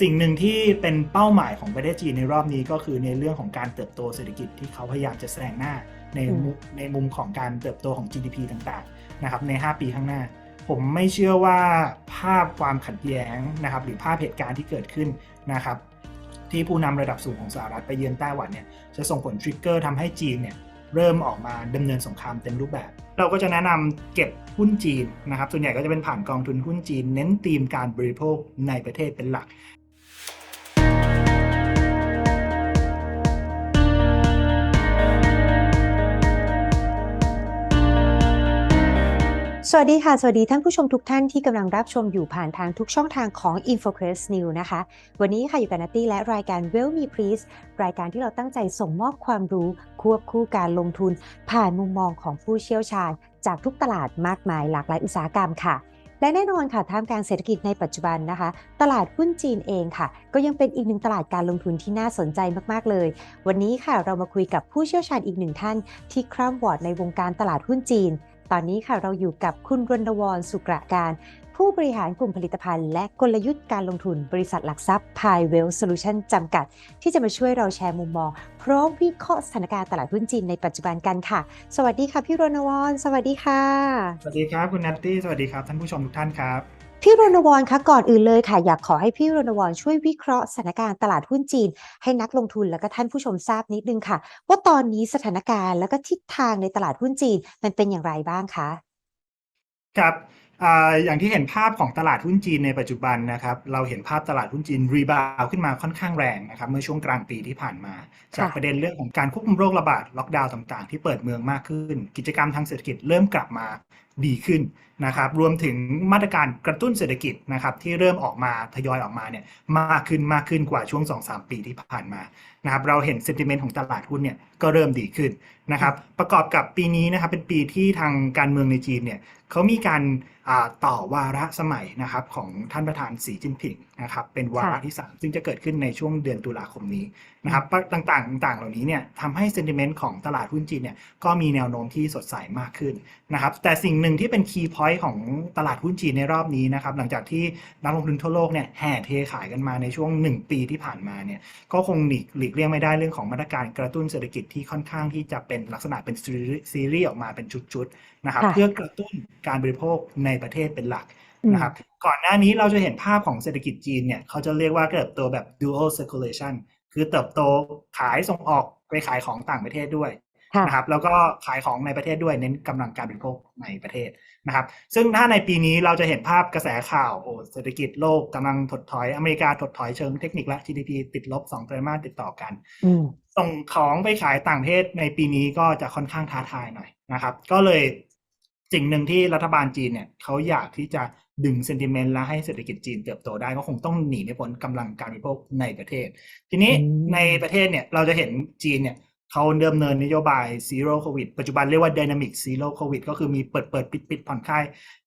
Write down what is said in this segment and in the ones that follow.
สิ่งหนึ่งที่เป็นเป้าหมายของประเทศจีนในรอบนี้ก็คือในเรื่องของการเติบโตเศรษฐกิจที่เขาพยายามจะแสดงหน้าในมุมในมุมของการเติบโตของ GDP ต่างๆนะครับใน 5 ปีข้างหน้า ผมไม่เชื่อว่าภาพความขัดแย้งนะครับหรือภาพเหตุการณ์ที่เกิดขึ้นนะครับที่ผู้นำระดับสูงของสหรัฐไปเยือนไต้หวันเนี่ยจะส่งผลทริกเกอร์ทำให้จีนเนี่ยเริ่มออกมาดำเนินสงครามเต็มรูปแบบ เราก็จะแนะนำเก็บหุ้นจีนนะครับ ส่วนใหญ่ก็จะเป็นผ่านกองทุนหุ้นจีน เน้นธีมการบริโภคในประเทศเป็นหลัก สวัสดีค่ะ สวัสดีท่านผู้ชมทุกท่านที่กำลังรับชมอยู่ผ่านทางทุกช่องทางของ InfoCrest News นะคะ วันนี้ค่ะอยู่กับนัตตี้และรายการ Well Me Please รายการที่เราตั้งใจส่งมอบความรู้ควบคู่การลงทุน ผ่านมุมมองของผู้เชี่ยวชาญ จากทุกตลาดมากมายหลากหลายอุตสาหกรรมค่ะ และแน่นอนค่ะท่ามกลางเศรษฐกิจในปัจจุบันนะคะ ตลาดหุ้นจีนเองค่ะ ก็ยังเป็นอีกหนึ่งตลาดการลงทุนที่น่าสนใจมากๆเลย วันนี้ค่ะเรามาคุยกับผู้เชี่ยวชาญอีกหนึ่งท่าน ที่คร่ำวอดในวงการตลาดหุ้นจีน ตอนนี้ค่ะเราอยู่กับคุณรณวรสุกระการ ผู้บริหารกลุ่มผลิตภัณฑ์ และกลยุทธ์การลงทุนบริษัทหลักทรัพย์ p i w e l l Solution จำกัด ที่จะมาช่วยเราแชร์มุมมอง พร้อมวิเคราะห์สถานการณ์ตลาดหุ้นจีนในปัจจุบันกันค่ะ สวัสดีค่ะพี่รณวรสวัสดีค่ะ สวัสดีครับคุณนัตตี้สวัสดีครับท่านผู้ชมทุกท่านครับ พี่รณวรคะก่อนอื่นเลยค่ะ อยากขอให้พี่รณวรช่วยวิเคราะห์สถานการณ์ตลาดหุ้นจีน ให้นักลงทุนและก็ท่านผู้ชมทราบนิดนึงค่ะ ว่าตอนนี้สถานการณ์และก็ทิศทางในตลาดหุ้นจีนมันเป็นอย่างไรบ้างคะครับอาอย่างที่เห็นภาพของตลาดหุ้นจีนในปัจจุบันนะครับ เราเห็นภาพตลาดหุ้นจีนรีบาวขึ้นมาค่อนข้างแรงนะครับเมื่อช่วงกลางปีที่ผ่านมา จากค่ะประเด็นเรื่องของการควบคุมโรคระบาดล็อกดาวน์ต่างๆ ที่เปิดเมืองมากขึ้น กิจกรรมทางเศรษฐกิจเริ่มกลับมา ดีขึ้นนะครับรวมถึงมาตรการกระตุ้นเศรษฐกิจนะครับที่เริ่มออกมาทยอยออกมาเนี่ยมากขึ้นมากขึ้นกว่าช่วง 2-3 ปีที่ผ่านมานะครับเราเห็นเซนติเมนต์ของตลาดหุ้นเนี่ยก็เริ่มดีขึ้นนะครับประกอบกับปีนี้นะครับเป็นปีที่ทางการเมืองในจีนเนี่ยเขามีการอ่าต่อวาระสมัยนะครับของท่านประธานสีจิ้นผิงนะครับเป็นวาระค่ะที่ 3 ซึ่งจะเกิดขึ้นในช่วงเดือนตุลาคมนี้นะครับต่างๆต่างๆเหล่านี้เนี่ยทำให้เซนติเมนต์ของตลาดหุ้นจีนเนี่ยก็มีแนวโน้มที่สดใสมากขึ้นนะครับแต่สิ่งหนึ่งที่เป็นคีย์พอยต์ของตลาดหุ้นจีนในรอบนี้นะครับ หลังจากที่นักลงทุนทั่วโลกเนี่ยแห่เทขายกันมาในช่วง 1 ปีที่ผ่านมาเนี่ยก็คงหลีกหลีกเลี่ยงไม่ได้เรื่องของมาตรการกระตุ้นเศรษฐกิจที่ค่อนข้างที่จะเป็นลักษณะเป็นซีรีส์ซีรีส์ออกมาเป็นชุดๆนะครับค่ะเพื่อกระตุ้นการบริโภคในประเทศเป็นหลักอืมนะครับก่อนหน้านี้เราจะเห็นภาพของเศรษฐกิจจีนเนี่ยเขาจะเรียกว่าเติบโตแบบ dual circulation คือเติบโตขายส่งออกไปขายของต่างประเทศด้วยค่ะ นะครับแล้วก็ขายของในประเทศด้วยเน้นกำลังการบริโภคในประเทศนะครับ ซึ่งถ้าในปีนี้เราจะเห็นภาพกระแสข่าวโอ้เศรษฐกิจโลกกำลังถดถอยอเมริกาถดถอยเชิงเทคนิคและ GDP ติดลบ2ไตรมาสติดต่อกันอืมส่งของไปขายต่างประเทศในปีนี้ก็จะค่อนข้างท้าทายหน่อยนะครับ ก็เลยสิ่งหนึ่งที่รัฐบาลจีนเนี่ยเขาอยากที่จะดึงเซนติเมนต์และให้เศรษฐกิจจีนเติบโตได้ก็คงต้องหนีไม่พ้นกำลังการบริโภคในประเทศ ทีนี้อืมในประเทศเนี่ยเราจะเห็นจีนเนี่ย เขาเดิมเนินนโยบาย zero covid ปัจจุบันเรียกว่า dynamic zero covid ก็คือมีเปิดเปิดปิดปิดผ่อนคลาย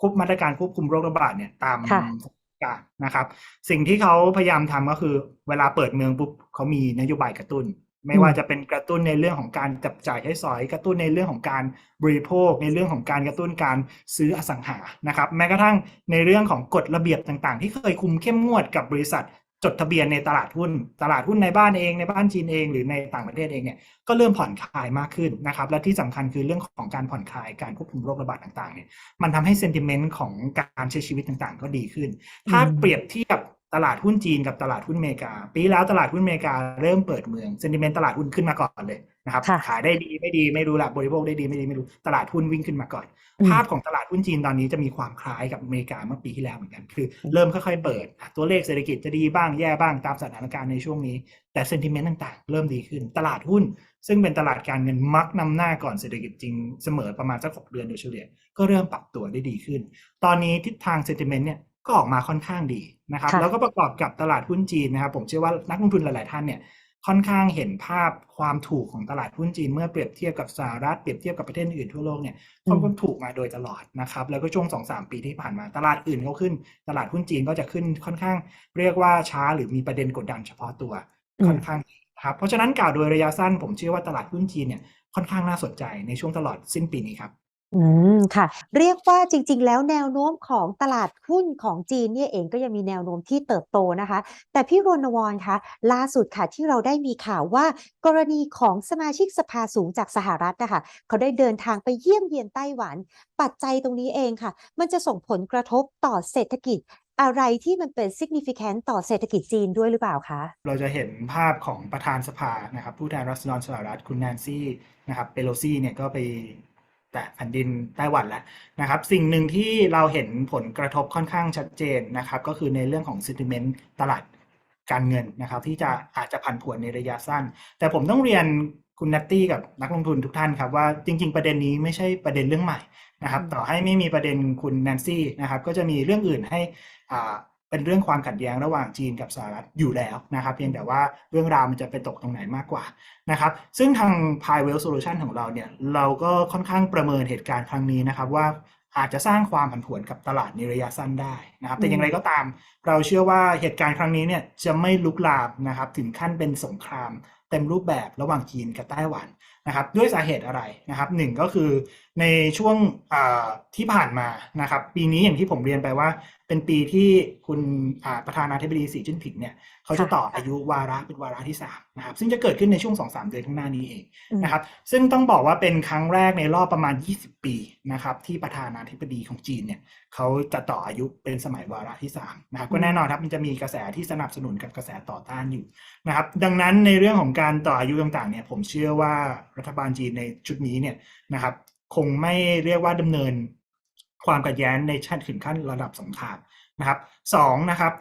ควบมาตรการควบคุมโรคระบาดเนี่ยตามค่ะสถานการณ์นะครับ สิ่งที่เขาพยายามทำก็คือ เวลาเปิดเมืองปุ๊บเขามีนโยบายกระตุ้น ไม่ว่าจะเป็นกระตุ้นในเรื่องของการจับจ่ายใช้สอย กระตุ้นในเรื่องของการบริโภค ในเรื่องของการกระตุ้นการซื้ออสังหานะครับ แม้กระทั่งในเรื่องของกฎระเบียบต่างๆ ที่เคยคุมเข้มงวดกับบริษัท จดทะเบียนในตลาดหุ้น ตลาดหุ้นในบ้านเองในบ้านจีนเองหรือในต่างประเทศเองเนี่ยก็เริ่มผ่อนคลายมากขึ้นนะครับ และที่สำคัญคือเรื่องของการผ่อนคลายการควบคุมโรคระบาดต่างๆเนี่ยมันทำให้เซนติเมนต์ของการใช้ชีวิตต่างๆ ก็ดีขึ้น ถ้าอืมเปรียบเทียบ ตลาดหุ้นจีนกับตลาดหุ้นอเมริกา ปีแล้วตลาดหุ้นอเมริกาเริ่มเปิดเมืองเซนติเมนต์ตลาดหุ้นขึ้นมาก่อนเลยนะครับค่ะขายได้ดีไม่ดีไม่รู้ละบริโภคได้ดีไม่ดีไม่รู้ตลาดหุ้นวิ่งขึ้นมาก่อนอืมภาพของตลาดหุ้นจีนตอนนี้จะมีความคล้ายกับอเมริกาเมื่อปีที่แล้วเหมือนกัน คือ เริ่มค่อยๆเปิดอะตัวเลขเศรษฐกิจจะดีบ้างแย่บ้างตามสถานการณ์ในช่วงนี้ แต่เซนติเมนต์ต่างๆ เริ่มดีขึ้น ตลาดหุ้น ซึ่งเป็นตลาดการเงินมักนำหน้าก่อนเศรษฐกิจจริงเสมอประมาณสักหกเดือนโดยเฉลี่ยก็เริ่มปรับตัวได้ดีขึ้น ตอนนี้ทิศทางเซนติเมนต์เนี่ย ก็ออกมาค่อนข้างดีนะครับค่ะแล้วก็ประกอบกับตลาดหุ้นจีนนะครับ ผมเชื่อว่านักลงทุนหลาย ๆ ท่านเนี่ยค่อนข้างเห็นภาพความถูกของตลาดหุ้นจีน เมื่อเปรียบเทียบกับสหรัฐเปรียบเทียบกับประเทศอื่นทั่วโลกเนี่ยเขาก็ถูกมาโดยตลอดนะครับ แล้วก็ช่วงสองสามปีที่ผ่านมาตลาดอื่นเขาขึ้น ตลาดหุ้นจีนก็จะขึ้นค่อนข้างเรียกว่าช้าหรือมีประเด็นกดดันเฉพาะตัวอืมค่อนข้างดีนะครับเพราะฉะนั้นกล่าวโดยระยะสั้นผมเชื่อว่าตลาดหุ้นจีนเนี่ยค่อนข้างน่าสนใจในช่วงตลอดสิ้นปีนี้ครับ อืม ค่ะ เรียกว่าจริง ๆ แล้วแนวโน้มของตลาดหุ้นของจีนเนี่ยเองก็ยังมีแนวโน้มที่เติบโตนะคะ แต่พี่รณวรคะ ล่าสุดค่ะที่เราได้มีข่าวว่า กรณีของสมาชิกสภาสูงจากสหรัฐนะคะเขาได้เดินทางไปเยี่ยมเยียนไต้หวัน ปัจจัยตรงนี้เองค่ะ มันจะส่งผลกระทบต่อเศรษฐกิจ อะไรที่มันเป็น significant ต่อเศรษฐกิจจีนด้วยหรือเปล่าคะ เราจะเห็นภาพของประธานสภานะครับผู้แทนรัศดรสหรัฐคุณแนนซี่นะครับเปโลซี่เนี่ยก็ไป แตะแผ่นดินไต้หวันแล้วนะครับ สิ่งหนึ่งที่เราเห็นผลกระทบค่อนข้างชัดเจนนะครับ ก็คือในเรื่องของ sentiment ตลาดการเงินนะครับ ที่จะอาจจะผันผวนในระยะสั้น แต่ผมต้องเรียนคุณนัตตี้กับนักลงทุนทุกท่านครับว่าจริง ๆ ประเด็นนี้ไม่ใช่ประเด็นเรื่องใหม่นะครับ ต่อให้ไม่มีประเด็นคุณแนนซี่นะครับ ก็จะมีเรื่องอื่นให้อ่า เป็นเรื่องความขัดแย้งระหว่างจีนกับสหรัฐอยู่แล้วนะครับเพียงแต่ว่าเรื่องราวมันจะไปตกตรงไหนมากกว่านะครับซึ่งทาง p i w e l l Solution ของเราเนี่ยเราก็ค่อนข้างประเมินเหตุการณ์ครั้งนี้นะครับว่าอาจจะสร้างความผันผวนกับตลาดในระยะสั้นได้นะครับ แต่อย่างไรก็ตาม เราเชื่อว่าเหตุการณ์ครั้งนี้เนี่ยจะไม่ลุกลามนะครับถึงขั้นเป็นสงคราม เต็มรูปแบบระหว่างจีนกับไต้หวันนะครับด้วยสาเหตุอะไรนะครับหนึ่งก็คือในช่วงที่ผ่านมานะครับปีนี้อย่างที่ผมเรียนไปว่าเป็นปีที่คุณอ่าประธานาธิบดีสีจิ้นผิงเนี่ยเขาจะค่ะต่ออายุวาระเป็นวาระที่สามนะครับซึ่งจะเกิดขึ้นในช่วง2-3เดือนข้างหน้านี้เองอืมนะครับซึ่งต้องบอกว่าเป็นครั้งแรกในรอบประมาณ 20 ปีนะครับที่ประธานาธิบดีของจีนเนี่ยเขาจะต่ออายุเป็นสมัยวาระที่3นะครับก็แน่นอนครับมันจะมีกระแสที่สนับสนุนกับกระแสต่อต้านอยู่นะครับดังนั้นในเรื่องของการต่ออายุต่างๆเนี่ยผมเชื่อว่ารัฐบาลจีนในชุดนี้เนี่ยนะครับคงไม่เรียกว่าดำเนิน ความขัดแย้งในชั้นถึงขั้นระดับสงครามนะครับสองนะครับ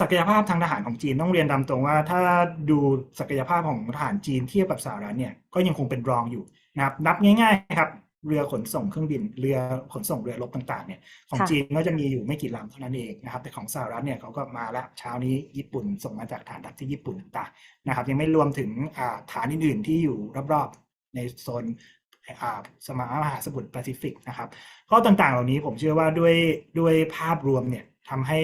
ศักยภาพทางทหารของจีนต้องเรียนตามตรงว่า ถ้าดูศักยภาพของทหารจีนเทียบกับสหรัฐเนี่ยก็ยังคงเป็นรองอยู่นะครับนับง่ายๆครับเรือขนส่งเครื่องบินเรือขนส่งเรือรบต่างๆเนี่ยของจีนก็จะมีอยู่ไม่กี่ลำเท่านั้นเองนะครับ แต่ของสหรัฐเนี่ยเขาก็มาแล้วเช้านี้ญี่ปุ่นส่งมาจากฐานทัพที่ญี่ปุ่นต่างๆนะครับ ยังไม่รวมถึงฐานอื่นๆที่อยู่รอบๆในโซน สมามหาสมุทรแปซิฟิกนะครับข้อต่างๆเหล่านี้ผมเชื่อว่าด้วยด้วยภาพรวมเนี่ยทำให้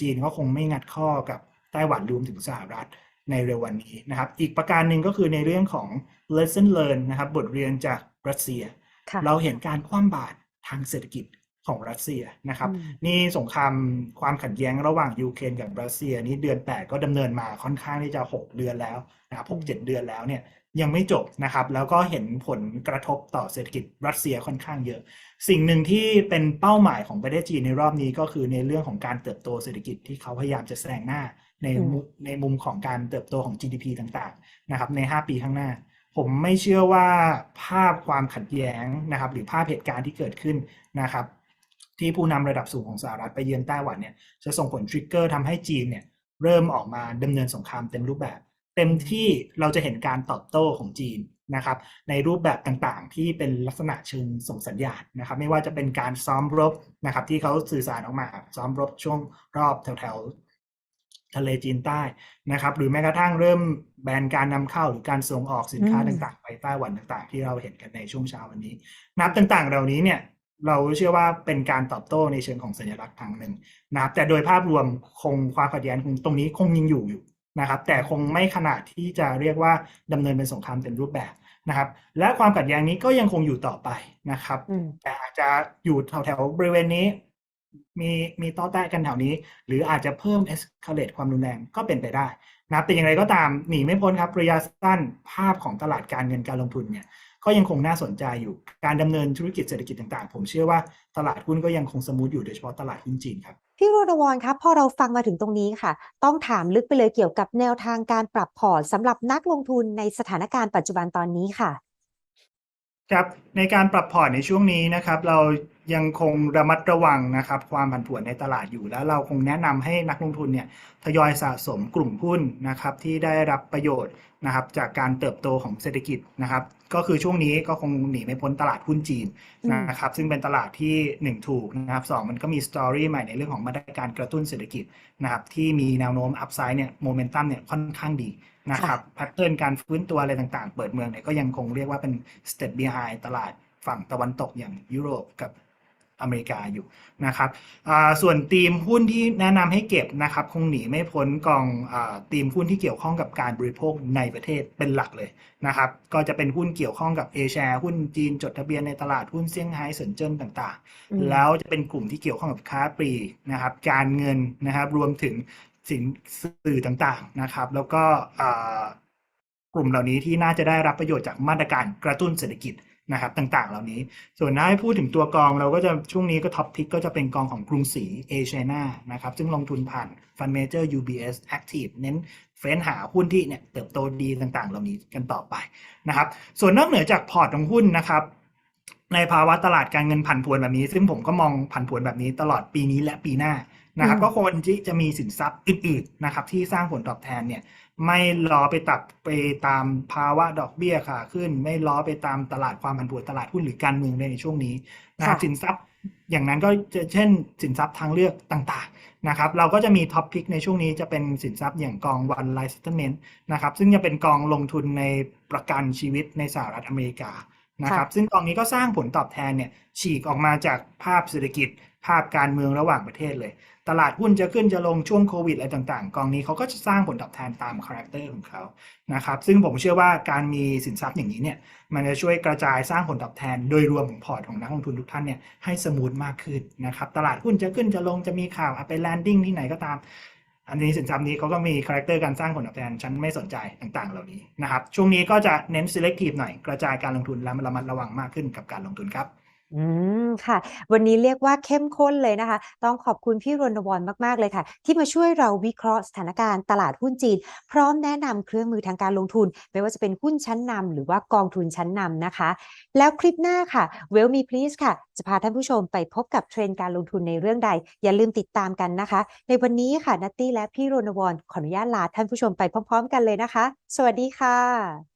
จีนก็คงไม่งัดข้อกับไต้หวันรวมถึงสหรัฐในเร็ววันนี้นะครับ อีกประการหนึ่งก็คือในเรื่องของ lesson learn นะครับ บทเรียนจากรัสเซียค่ะเราเห็นการคว่ำบาตรทางเศรษฐกิจ ของรัสเซียนะครับอืมนี่สงครามความขัดแย้งระหว่างยูเครนกับรัสเซียนี่เดือน 8 ก็ดำเนินมาค่อนข้างที่จะ 6 เดือนแล้วนะครับอืม6 7เดือนแล้วเนี่ยยังไม่จบนะครับ แล้วก็เห็นผลกระทบต่อเศรษฐกิจรัสเซียค่อนข้างเยอะ สิ่งหนึ่งที่เป็นเป้าหมายของประเทศจีนในรอบนี้ก็คือในเรื่องของการเติบโตเศรษฐกิจที่เขาพยายามจะแซงหน้าในอืมมุมในมุมของการเติบโตของ GDP ต่างๆนะครับใน 5 ปีข้างหน้า ผมไม่เชื่อว่าภาพความขัดแย้งนะครับ หรือภาพเหตุการณ์ที่เกิดขึ้นนะครับ ที่ผู้นำระดับสูงของสหรัฐไปเยือนไต้หวันเนี่ยจะส่งผลทริกเกอร์ทำให้จีนเนี่ยเริ่มออกมาดำเนินสงครามเต็มรูปแบบ เต็มที่เราจะเห็นการตอบโต้ของจีนนะครับในรูปแบบต่างๆ ที่เป็นลักษณะเชิงส่งสัญญาณนะครับ ไม่ว่าจะเป็นการซ้อมรบนะครับ ที่เขาสื่อสารออกมาซ้อมรบช่วงรอบแถวๆทะเลจีนใต้นะครับ หรือแม้กระทั่งเริ่มแบนการนำเข้าหรือการส่งออกสินค้าอืมต่างๆ ไปไต้หวันต่างๆ ที่เราเห็นกันในช่วงเช้าวันนี้ นับต่างๆ เหล่านี้เนี่ย เราเชื่อว่าเป็นการตอบโต้ในเชิงของสัญลักษณ์ทางหนึ่งนะครับ แต่โดยภาพรวมคงความขัดแย้งตรงนี้คงยังอยู่อยู่นะครับ แต่คงไม่ขนาดที่จะเรียกว่าดำเนินเป็นสงครามเต็มรูปแบบนะครับ และความขัดแย้งนี้ก็ยังคงอยู่ต่อไปนะครับอืมแต่อาจจะอยู่แถวๆบริเวณนี้ มีมีต้อแตะกันแถวนี้ หรืออาจจะเพิ่ม escalate ความรุนแรงก็เป็นไปได้นะครับแต่อย่างไรก็ตามหนีไม่พ้นครับระยะสั้นภาพของตลาดการเงินการลงทุนเนี่ย ก็ยังคงน่าสนใจอยู่การดำเนินธุรกิจเศรษฐกิจต่างๆ ผมเชื่อว่าตลาดหุ้นก็ยังคงสมูทอยู่โดยเฉพาะตลาดหุ้นจีนครับพี่รณวรครับพอเราฟังมาถึงตรงนี้ค่ะ ต้องถามลึกไปเลยเกี่ยวกับแนวทางการปรับพอร์ตสำหรับนักลงทุนในสถานการณ์ปัจจุบันตอนนี้ค่ะครับในการปรับพอร์ตในช่วงนี้นะครับ เรา ยังคงระมัดระวังนะครับ ความผันผวนในตลาดอยู่แล้ว เราคงแนะนำให้นักลงทุนเนี่ยทยอยสะสมกลุ่มหุ้นนะครับที่ได้รับประโยชน์นะครับจากการเติบโตของเศรษฐกิจนะครับ ก็คือช่วงนี้ก็คงหนีไม่พ้นตลาดหุ้นจีนอืมนะครับ ซึ่งเป็นตลาดที่หนึ่งถูกนะครับสองมันก็มีสตอรี่ใหม่ในเรื่องของมาตรการกระตุ้นเศรษฐกิจนะครับที่มีแนวโน้มอัพไซด์เนี่ยโมเมนตัมเนี่ยค่อนข้างดีนะครับแพทเทิร์นการฟื้นตัวอะไรต่างๆ เปิดเมืองเนี่ยก็ยังคงเรียกว่าเป็น step behind ตลาดฝั่งตะวันตกอย่างยุโรปกับ อเมริกาอยู่นะครับอ่าส่วนทีมหุ้นที่แนะนำให้เก็บนะครับคงหนีไม่พ้นกองอาทีมหุ้นที่เกี่ยวข้องกับการบริโภคในประเทศเป็นหลักเลยนะครับก็จะเป็นหุ้นเกี่ยวข้องกับเอแชร์หุ้นจีนจดทะเบียนในตลาดหุ้นเซี่ยงไฮ้เซินเจิ้นต่างๆอืมแล้วจะเป็นกลุ่มที่เกี่ยวข้องกับค้าปลีกนะครับการเงินนะครับรวมถึงสินสื่อต่างๆนะครับ แล้วก็อ่ากลุ่มเหล่านี้ที่น่าจะได้รับประโยชน์จากมาตรการกระตุ้นเศรษฐกิจ นะครับต่างๆ เหล่านี้ ส่วนถ้าให้พูดถึงตัวกองเราก็จะช่วงนี้ก็ท็อปพิกก็จะเป็นกองของกรุงศรีเอเชียนานะครับซึ่งลงทุนผ่านฟันเมเจอร์ UBS Active เน้นเฟ้นหาหุ้นที่เนี่ยเติบโตดีต่างๆ เหล่านี้กันต่อไปนะครับส่วนนอกเหนือจากพอร์ตของหุ้นนะครับในภาวะตลาดการเงินผันผวนแบบนี้ ซึ่งผมก็มองผันผวนแบบนี้ตลอดปีนี้และปีหน้านะครับอืมก็ควรที่จะมีสินทรัพย์อื่นๆนะครับที่สร้างผลตอบแทนเนี่ย ไม่ล้อไปตับไปตามภาวะดอกเบี้ยขาขึ้น ไม่ล้อไปตามตลาดความผันผวนตลาดหุ้นหรือการเมืองในช่วงนี้นะครับค่ะสินทรัพย์อย่างนั้นก็จะเช่นสินทรัพย์ทางเลือกต่างๆนะครับ เราก็จะมีท็อปพิกในช่วงนี้จะเป็นสินทรัพย์อย่างกองวันไลฟ์สเตเมนต์นะครับ ซึ่งจะเป็นกองลงทุนในประกันชีวิตในสหรัฐอเมริกา นะครับ ซึ่งกองนี้ก็สร้างผลตอบแทนเนี่ยฉีกออกมาจากภาพเศรษฐกิจ ภาพการเมืองระหว่างประเทศเลย ตลาดหุ้นจะขึ้นจะลงช่วงโควิดอะไรต่างๆ กองนี้เขาก็จะสร้างผลตอบแทนตามคาแรคเตอร์ของเขานะครับ ซึ่งผมเชื่อว่าการมีสินทรัพย์อย่างนี้เนี่ย มันจะช่วยกระจายสร้างผลตอบแทนโดยรวมของพอร์ตของนักลงทุนทุกท่านเนี่ยให้สมูทมากขึ้นนะครับ ตลาดหุ้นจะขึ้นจะลงจะมีข่าวเอาไปแลนดิ้งที่ไหนก็ตาม อันนี้สินทรัพย์นี้เขาก็มีคาแรคเตอร์การสร้างผลตอบแทนฉันไม่สนใจต่างๆ เหล่านี้นะครับช่วงนี้ก็จะเน้น selective หน่อยกระจายการลงทุนและระมัดระวังมากขึ้นกับการลงทุนครับ อืม ค่ะ วันนี้เรียกว่าเข้มข้นเลยนะคะ ต้องขอบคุณพี่รณวรมาก ๆ เลยค่ะ ที่มาช่วยเราวิเคราะห์สถานการณ์ตลาดหุ้นจีน พร้อมแนะนำเครื่องมือทางการลงทุน ไม่ว่าจะเป็นหุ้นชั้นนำหรือว่ากองทุนชั้นนำนะคะ แล้วคลิปหน้าค่ะ Well Me Please ค่ะ จะพาท่านผู้ชมไปพบกับเทรนด์การลงทุนในเรื่องใด อย่าลืมติดตามกันนะคะ ในวันนี้ค่ะนัตตี้และพี่รณวรขออนุญาตลาท่านผู้ชมไปพร้อม ๆ กันเลยนะคะ สวัสดีค่ะ